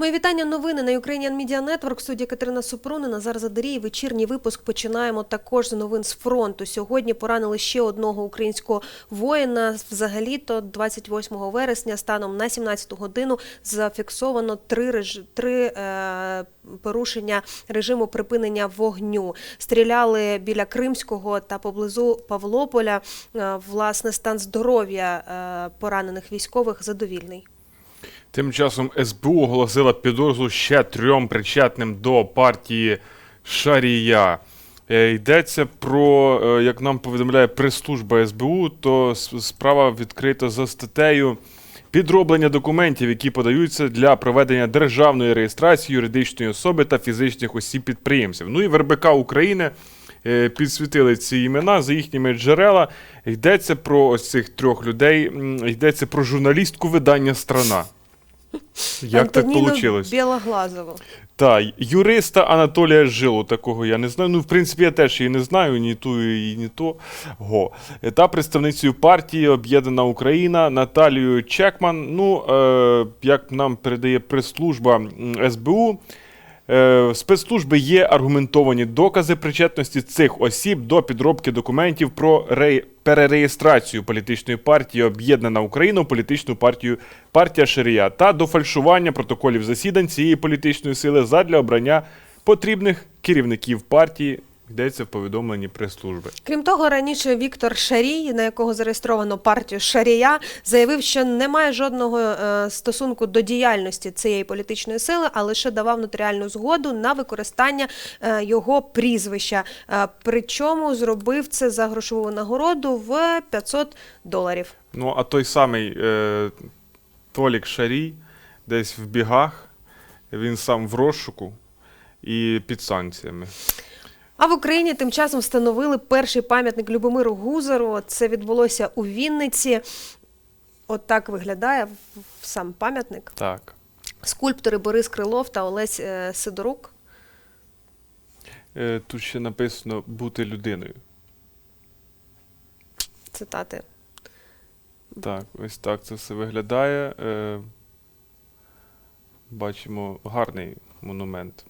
Мої вітання новини на Ukrainian Media Network. Студія Катерина Супрунина. Зараз Задарій. Вечірній випуск починаємо також з новин з фронту. Сьогодні поранили ще одного українського воїна. Взагалі-то 28 вересня станом на 17 годину зафіксовано три реж... три е... порушення режиму припинення вогню. Стріляли біля Кримського та поблизу Павлополя. Е, Власне, стан здоров'я е, поранених військових задовільний. Тим часом СБУ оголосила підозру ще трьом причетним до партії Шарія. Е, Йдеться про, е, як нам повідомляє прес-служба СБУ, то справа відкрита за статтею підроблення документів, які подаються для проведення державної реєстрації юридичної особи та фізичних осіб підприємців. Ну і в України е, підсвітили ці імена за їхніми джерела. Йдеться про ось цих трьох людей. Йдеться про журналістку видання Страна. Як так получилось? вийшло? Білоглазову. Так, юриста Анатолія Жилу, такого я не знаю. Ну, в принципі, я теж її не знаю, ні ту і ні то. Го. Та представницею партії Об'єднана Україна Наталію Чекман. Ну, е, як нам передає прес-служба СБУ. Е, спецслужби є аргументовані докази причетності цих осіб до підробки документів про ре... перереєстрацію політичної партії Об'єднана Україна політичну партію партія Ширія та до фальшування протоколів засідань цієї політичної сили задля обрання потрібних керівників партії. Йдеться в повідомленні прес-служби. Крім того, раніше Віктор Шарій, на якого зареєстровано партію Шарія, заявив, що не має жодного е, стосунку до діяльності цієї політичної сили, а лише давав нотаріальну згоду на використання е, його прізвища. Е, причому зробив це за грошову нагороду в 500 доларів. Ну, а той самий е, Толік Шарій десь в бігах, він сам в розшуку і під санкціями. А в Україні тим часом встановили перший пам'ятник Любомиру Гузеру. Це відбулося у Вінниці. От так виглядає сам пам'ятник. Так. Скульптори Борис Крилов та Олесь е, Сидорук. Е, тут ще написано бути людиною. Цитати. Так, ось так це все виглядає. Е, бачимо гарний монумент.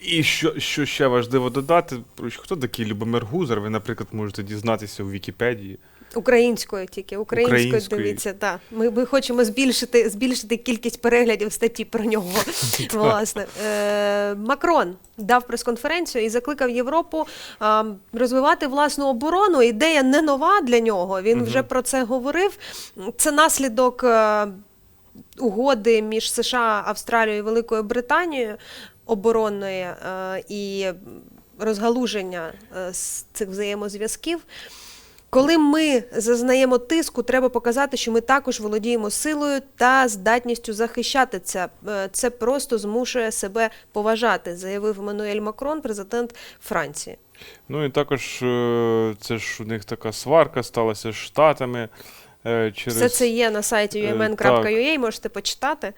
І що, що ще важливо додати, про що- хто такий Любомир Гузар, ви, наприклад, можете дізнатися у Вікіпедії. Українською тільки, українською, Українською. дивіться, так. Ми, ми хочемо збільшити, збільшити кількість переглядів статті про нього. Власне. Е, Макрон дав прес-конференцію і закликав Європу а, розвивати власну оборону. Ідея не нова для нього. Він вже про це говорив. Це наслідок. е, Угоди між США, Австралією і Великою Британією оборонної е, і розгалуження е, цих взаємозв'язків. Коли ми зазнаємо тиску, треба показати, що ми також володіємо силою та здатністю захищати це. Е, Це просто змушує себе поважати, заявив Еммануель Макрон, президент Франції. Ну і також це ж у них така сварка сталася з Штатами. Через... Все це є на сайті umn.ua, можете почитати.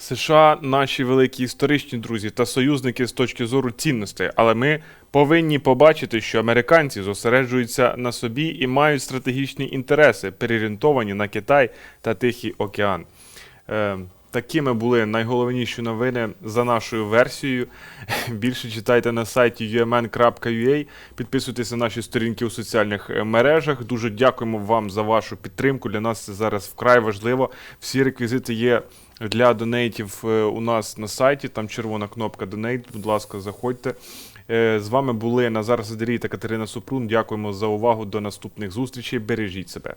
США наші великі історичні друзі та союзники з точки зору цінностей, але ми повинні побачити, що американці зосереджуються на собі і мають стратегічні інтереси, переорієнтовані на Китай та Тихий океан. Е, такими були найголовніші новини за нашою версією. Більше читайте на сайті umn.ua, підписуйтесь на наші сторінки у соціальних е, мережах. Дуже дякуємо вам за вашу підтримку. Для нас це зараз вкрай важливо. Всі реквізити є для донейтів е, у нас на сайті. Там червона кнопка Донейт. Будь ласка, заходьте. Е, З вами були Назар Сидорій та Катерина Супрун. Дякуємо за увагу. До наступних зустрічей. Бережіть себе.